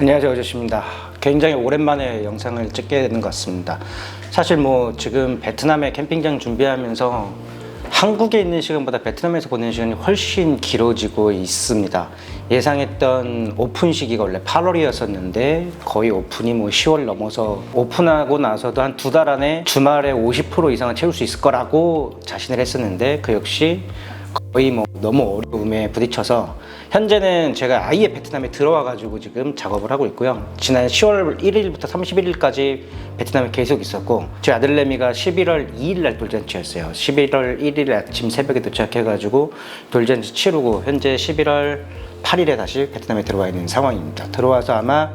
안녕하세요 어저씨입니다. 굉장히 오랜만에 영상을 찍게 되는 것 같습니다. 사실 뭐 지금 베트남에 캠핑장 준비하면서 한국에 있는 시간보다 베트남에서 보내는 시간이 훨씬 길어지고 있습니다. 예상했던 오픈 시기가 원래 8월이었었는데 거의 오픈이 뭐 10월 넘어서 오픈하고 나서도 한 두 달 안에 주말에 50% 이상은 채울 수 있을 거라고 자신을 했었는데 그 역시 거의 뭐 너무 어려움에 부딪혀서 현재는 제가 아예 베트남에 들어와 가지고 지금 작업을 하고 있고요. 지난 10월 1일부터 31일까지 베트남에 계속 있었고 제 아들내미가 11월 2일 날 돌잔치였어요. 11월 1일 아침 새벽에 도착해 가지고 돌잔치 치르고 현재 11월 8일에 다시 베트남에 들어와 있는 상황입니다. 들어와서 아마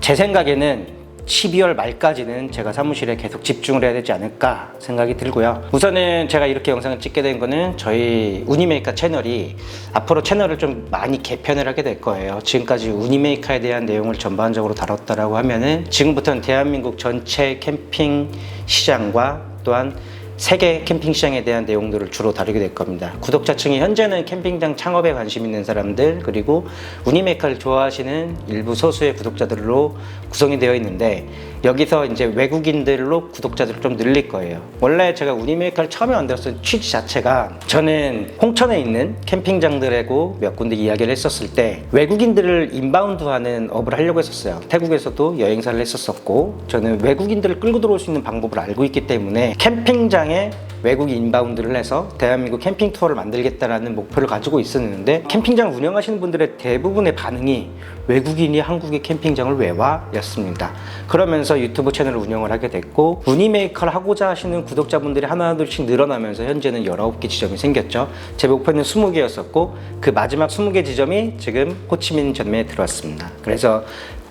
제 생각에는 12월 말까지는 제가 사무실에 계속 집중을 해야 되지 않을까 생각이 들고요. 우선은 제가 이렇게 영상을 찍게 된 거는 저희 우니메이커 채널이 앞으로 채널을 좀 많이 개편을 하게 될 거예요. 지금까지 우니메이커에 대한 내용을 전반적으로 다뤘다라고 하면은 지금부터는 대한민국 전체 캠핑 시장과 또한 세계 캠핑 시장에 대한 내용들을 주로 다루게 될 겁니다. 구독자층이 현재는 캠핑장 창업에 관심 있는 사람들 그리고 우니메이커를 좋아하시는 일부 소수의 구독자들로 구성이 되어 있는데 여기서 이제 외국인들로 구독자들을 좀 늘릴 거예요. 원래 제가 우니메이커를 처음에 만들었을 취지 자체가 저는 홍천에 있는 캠핑장들하고 몇 군데 이야기를 했었을 때 외국인들을 인바운드하는 업을 하려고 했었어요. 태국에서도 여행사를 했었었고 저는 외국인들을 끌고 들어올 수 있는 방법을 알고 있기 때문에 캠핑장 에 외국인 인바운드를 해서 대한민국 캠핑 투어를 만들겠다라는 목표를 가지고 있었는데 캠핑장 운영하시는 분들의 대부분의 반응이 외국인이 한국의 캠핑장을 왜 와? 였습니다. 그러면서 유튜브 채널을 운영을 하게 됐고 무니메이커를 하고자 하시는 구독자분들이 하나둘씩 늘어나면서 현재는 19개 지점이 생겼죠. 제 목표는 20개였었고 그 마지막 20개 지점이 지금 호치민 점에 들어왔습니다. 그래서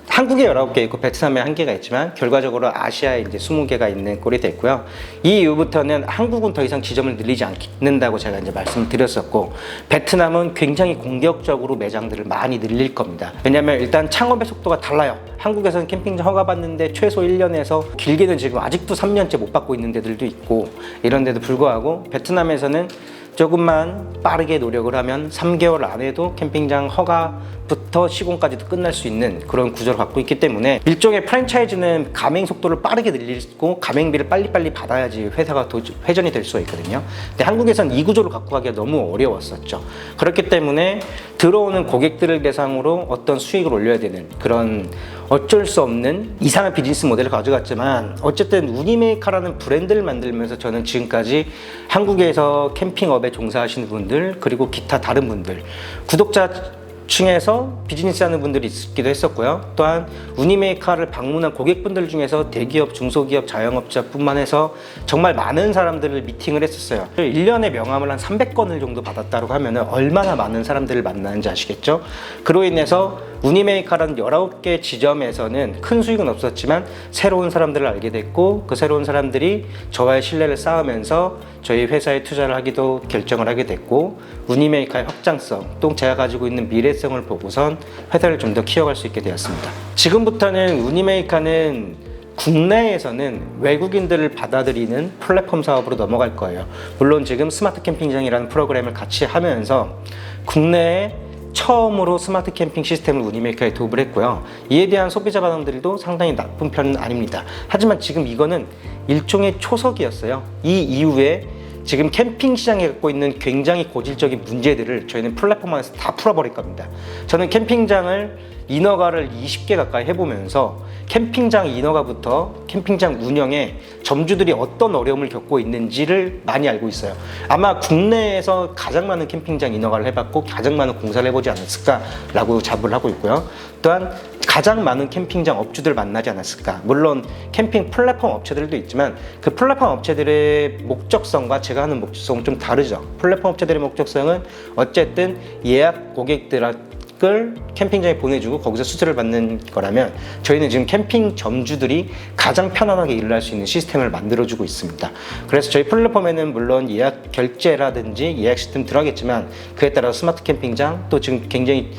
한국에 19개 있고 베트남에 한 개가 있지만 결과적으로 아시아에 이제 20개가 있는 꼴이 됐고요. 이 이후부터는 한국은 더 이상 지점을 늘리지 않는다고 제가 이제 말씀을 드렸었고 베트남은 굉장히 공격적으로 매장들을 많이 늘릴 겁니다. 왜냐하면 일단 창업의 속도가 달라요. 한국에서는 캠핑장 허가 받는데 최소 1년에서 길게는 지금 아직도 3년째 못 받고 있는 데들도 있고 이런 데도 불구하고 베트남에서는 조금만 빠르게 노력을 하면 3개월 안에도 캠핑장 허가부터 시공까지도 끝날 수 있는 그런 구조를 갖고 있기 때문에 일종의 프랜차이즈는 가맹 속도를 빠르게 늘리고 가맹비를 빨리빨리 받아야지 회사가 도, 회전이 될 수가 있거든요. 근데 한국에서는 이 구조를 갖고 가기가 너무 어려웠었죠. 그렇기 때문에 들어오는 고객들을 대상으로 어떤 수익을 올려야 되는 그런 어쩔 수 없는 이상한 비즈니스 모델을 가져갔지만 어쨌든 우니메이커라는 브랜드를 만들면서 저는 지금까지 한국에서 캠핑업에 종사하시는 분들 그리고 기타 다른 분들 구독자 층에서 비즈니스 하는 분들이 있기도 했었고요. 또한 우니메이커를 방문한 고객분들 중에서 대기업, 중소기업, 자영업자뿐만 해서 정말 많은 사람들을 미팅을 했었어요. 1년에 명함을 한 300건을 정도 받았다고 하면 얼마나 많은 사람들을 만나는지 아시겠죠? 그로 인해서 우니메이커라는 19개 지점에서는 큰 수익은 없었지만 새로운 사람들을 알게 됐고 그 새로운 사람들이 저와의 신뢰를 쌓으면서 저희 회사에 투자를 하기도 결정을 하게 됐고 우니메이커의 확장성 또 제가 가지고 있는 미래성을 보고선 회사를 좀 더 키워갈 수 있게 되었습니다. 지금부터는 우니메이커는 국내에서는 외국인들을 받아들이는 플랫폼 사업으로 넘어갈 거예요. 물론 지금 스마트 캠핑장이라는 프로그램을 같이 하면서 국내에 처음으로 스마트 캠핑 시스템을 우니메이커에 도입을 했고요. 이에 대한 소비자 반응들도 상당히 나쁜 편은 아닙니다. 하지만 지금 이거는 일종의 초석이었어요. 이 이후에 지금 캠핑 시장에 갖고 있는 굉장히 고질적인 문제들을 저희는 플랫폼 안에서 다 풀어버릴 겁니다. 저는 캠핑장을 인허가를 20개 가까이 해보면서 캠핑장 인허가부터 캠핑장 운영에 점주들이 어떤 어려움을 겪고 있는지를 많이 알고 있어요. 아마 국내에서 가장 많은 캠핑장 인허가를 해봤고 가장 많은 공사를 해보지 않았을까라고 자부를 하고 있고요. 또한 가장 많은 캠핑장 업주들 만나지 않았을까. 물론 캠핑 플랫폼 업체들도 있지만 그 플랫폼 업체들의 목적성과 제가 하는 목적성은 좀 다르죠. 플랫폼 업체들의 목적성은 어쨌든 예약 고객들 을 캠핑장에 보내주고 거기서 수수료를 받는 거라면 저희는 지금 캠핑 점주들이 가장 편안하게 일을 할 수 있는 시스템을 만들어주고 있습니다. 그래서 저희 플랫폼에는 물론 예약 결제라든지 예약 시스템 들어가겠지만 그에 따라 스마트 캠핑장 또 지금 굉장히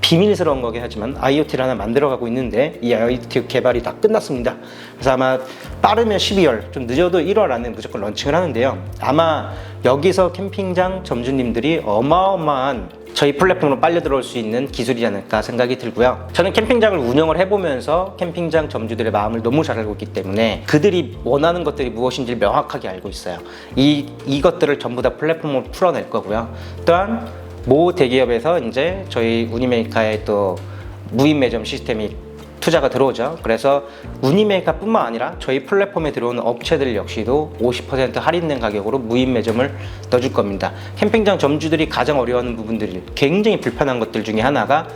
비밀스러운 거긴 하지만 IoT를 하나 만들어가고 있는데 이 IoT 개발이 다 끝났습니다. 그래서 아마 빠르면 12월, 좀 늦어도 1월 안에 무조건 런칭을 하는데요. 아마 여기서 캠핑장 점주님들이 어마어마한 저희 플랫폼으로 빨려 들어올 수 있는 기술이지 않을까 생각이 들고요. 저는 캠핑장을 운영을 해보면서 캠핑장 점주들의 마음을 너무 잘 알고 있기 때문에 그들이 원하는 것들이 무엇인지 를 명확하게 알고 있어요. 이 이것들을 전부 다 플랫폼으로 풀어낼 거고요. 또한 모 대기업에서 이제 저희 우니메이카의 또 무인 매점 시스템이 투자가 들어오죠. 그래서 우니메이카뿐만 아니라 저희 플랫폼에 들어오는 업체들 역시도 50% 할인된 가격으로 무인 매점을 넣어줄 겁니다. 캠핑장 점주들이 가장 어려워하는 부분들이 굉장히 불편한 것들 중에 하나가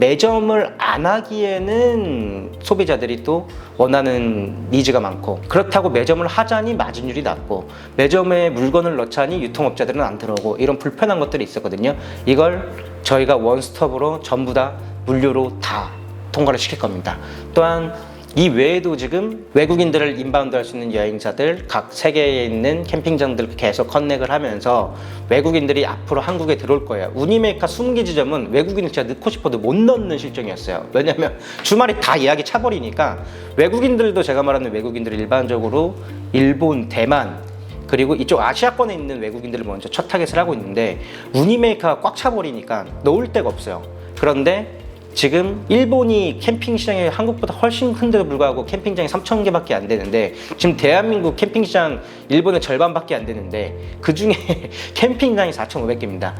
매점을 안 하기에는 소비자들이 또 원하는 니즈가 많고 그렇다고 매점을 하자니 마진율이 낮고 매점에 물건을 넣자니 유통업자들은 안 들어오고 이런 불편한 것들이 있었거든요. 이걸 저희가 원스톱으로 전부 다 무료로 다 통과를 시킬 겁니다. 또한 이 외에도 지금 외국인들을 인바운드 할 수 있는 여행사들 각 세계에 있는 캠핑장들 계속 커넥을 하면서 외국인들이 앞으로 한국에 들어올 거예요. 우니메이카 20개 지점은 외국인을 제가 넣고 싶어도 못 넣는 실정이었어요. 왜냐면 주말에 다 예약이 차버리니까 외국인들도 제가 말하는 외국인들 일반적으로 일본, 대만, 그리고 이쪽 아시아권에 있는 외국인들을 먼저 첫 타겟을 하고 있는데 우니메이커가 꽉 차버리니까 넣을 데가 없어요. 그런데 지금 일본이 캠핑 시장이 한국보다 훨씬 큰데도 불구하고 캠핑장이 3천 개밖에 안 되는데 지금 대한민국 캠핑 시장 일본의 절반밖에 안 되는데 그 중에 캠핑장이 4,500개입니다.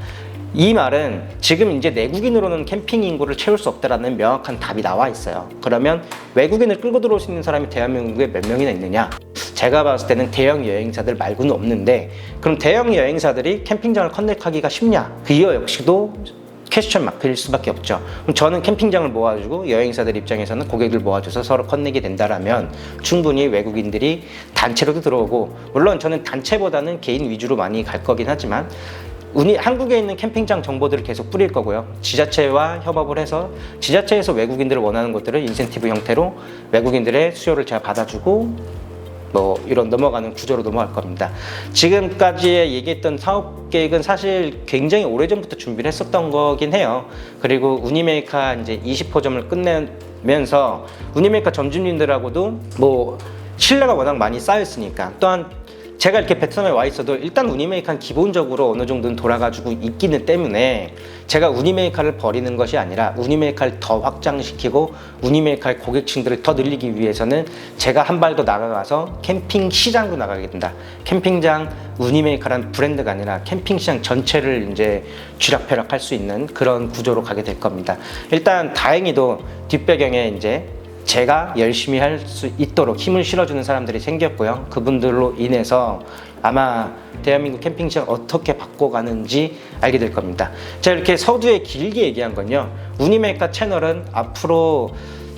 이 말은 지금 이제 내국인으로는 캠핑 인구를 채울 수 없다라는 명확한 답이 나와 있어요. 그러면 외국인을 끌고 들어올 수 있는 사람이 대한민국에 몇 명이나 있느냐? 제가 봤을 때는 대형 여행사들 말고는 없는데 그럼 대형 여행사들이 캠핑장을 컨택하기가 쉽냐? 그 역시도 퀘스천 마크일 수밖에 없죠. 그럼 저는 캠핑장을 모아주고 여행사들 입장에서는 고객들 모아줘서 서로 컨넥이 된다라면 충분히 외국인들이 단체로도 들어오고 물론 저는 단체보다는 개인 위주로 많이 갈 거긴 하지만 우리 한국에 있는 캠핑장 정보들을 계속 뿌릴 거고요. 지자체와 협업을 해서 지자체에서 외국인들을 원하는 것들을 인센티브 형태로 외국인들의 수요를 제가 받아주고 뭐 이런 넘어가는 구조로 넘어갈 겁니다. 지금까지 얘기했던 사업 계획은 사실 굉장히 오래전부터 준비를 했었던 거긴 해요. 그리고 우니메이카 이제 20호점을 끝내면서 우니메이카 점주님들하고도 뭐 신뢰가 워낙 많이 쌓였으니까 또한 제가 이렇게 베트남에 와 있어도 일단 우니메이카는 기본적으로 어느 정도는 돌아가지고 있기는 때문에 제가 우니메이카를 버리는 것이 아니라 우니메이카를 더 확장시키고 우니메이카의 고객층들을 더 늘리기 위해서는 제가 한 발 더 나가가서 캠핑 시장으로 나가게 된다. 캠핑장 우니메이카라는 브랜드가 아니라 캠핑 시장 전체를 이제 쥐락펴락할 수 있는 그런 구조로 가게 될 겁니다. 일단 다행히도 뒷배경에 이제 제가 열심히 할 수 있도록 힘을 실어주는 사람들이 생겼고요. 그분들로 인해서 아마 대한민국 캠핑 시장 어떻게 바꿔가는지 알게 될 겁니다. 제가 이렇게 서두에 길게 얘기한 건요. 우니메이카 채널은 앞으로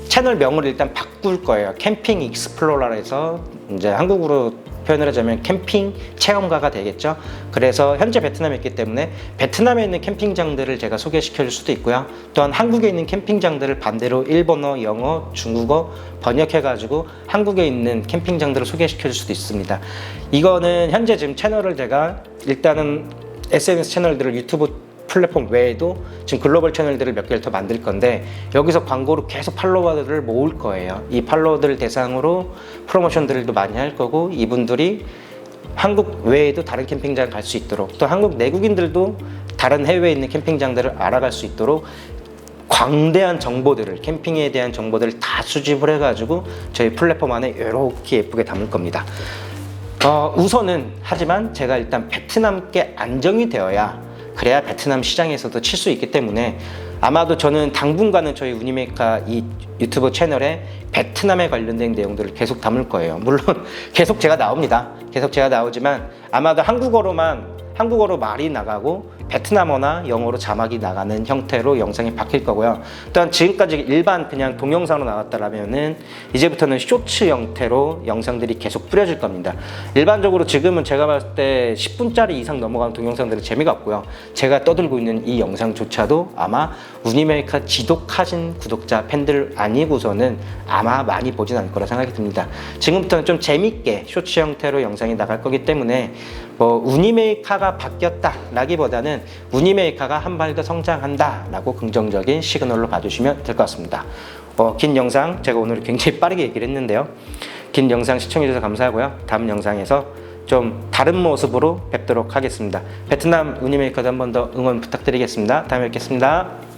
채널명을 일단 바꿀 거예요. 캠핑 익스플로러에서 이제 한국으로 표현을 하자면 캠핑 체험가가 되겠죠. 그래서 현재 베트남에 있기 때문에 베트남에 있는 캠핑장들을 제가 소개시켜 줄 수도 있고요. 또한 한국에 있는 캠핑장들을 반대로 일본어, 영어, 중국어 번역해 가지고 한국에 있는 캠핑장들을 소개시켜 줄 수도 있습니다. 이거는 현재 지금 채널을 제가 일단은 SNS 채널들을 유튜브 플랫폼 외에도 지금 글로벌 채널들을 몇 개를 더 만들 건데 여기서 광고로 계속 팔로워들을 모을 거예요. 이 팔로워들 대상으로 프로모션들도 많이 할 거고 이분들이 한국 외에도 다른 캠핑장 갈 수 있도록 또 한국 내국인들도 다른 해외에 있는 캠핑장들을 알아갈 수 있도록 광대한 정보들을 캠핑에 대한 정보들을 다 수집을 해가지고 저희 플랫폼 안에 이렇게 예쁘게 담을 겁니다. 어, 우선은 하지만 제가 일단 베트남께 안정이 되어야 그래야 베트남 시장에서도 칠 수 있기 때문에 아마도 저는 당분간은 저희 우니메이카 이 유튜브 채널에 베트남에 관련된 내용들을 계속 담을 거예요. 물론 계속 제가 나옵니다. 계속 제가 나오지만 아마도 한국어로만 한국어로 말이 나가고 베트남어나 영어로 자막이 나가는 형태로 영상이 바뀔 거고요. 또한 지금까지 일반 그냥 동영상으로 나왔다라면은 이제부터는 쇼츠 형태로 영상들이 계속 뿌려질 겁니다. 일반적으로 지금은 제가 봤을 때 10분짜리 이상 넘어가는 동영상들은 재미가 없고요. 제가 떠들고 있는 이 영상조차도 아마 우니메이카 지독하신 구독자 팬들 아니고서는 아마 많이 보진 않을 거라 생각이 듭니다. 지금부터는 좀 재밌게 쇼츠 형태로 영상이 나갈 거기 때문에 뭐 우니메이카가 바뀌었다라기보다는 우니메이카가 한 발 더 성장한다라고 긍정적인 시그널로 봐주시면 될 것 같습니다. 어, 긴 영상 제가 오늘 굉장히 빠르게 얘기를 했는데요. 긴 영상 시청해주셔서 감사하고요. 다음 영상에서 좀 다른 모습으로 뵙도록 하겠습니다. 베트남 우니메이커도 한 번 더 응원 부탁드리겠습니다. 다음에 뵙겠습니다.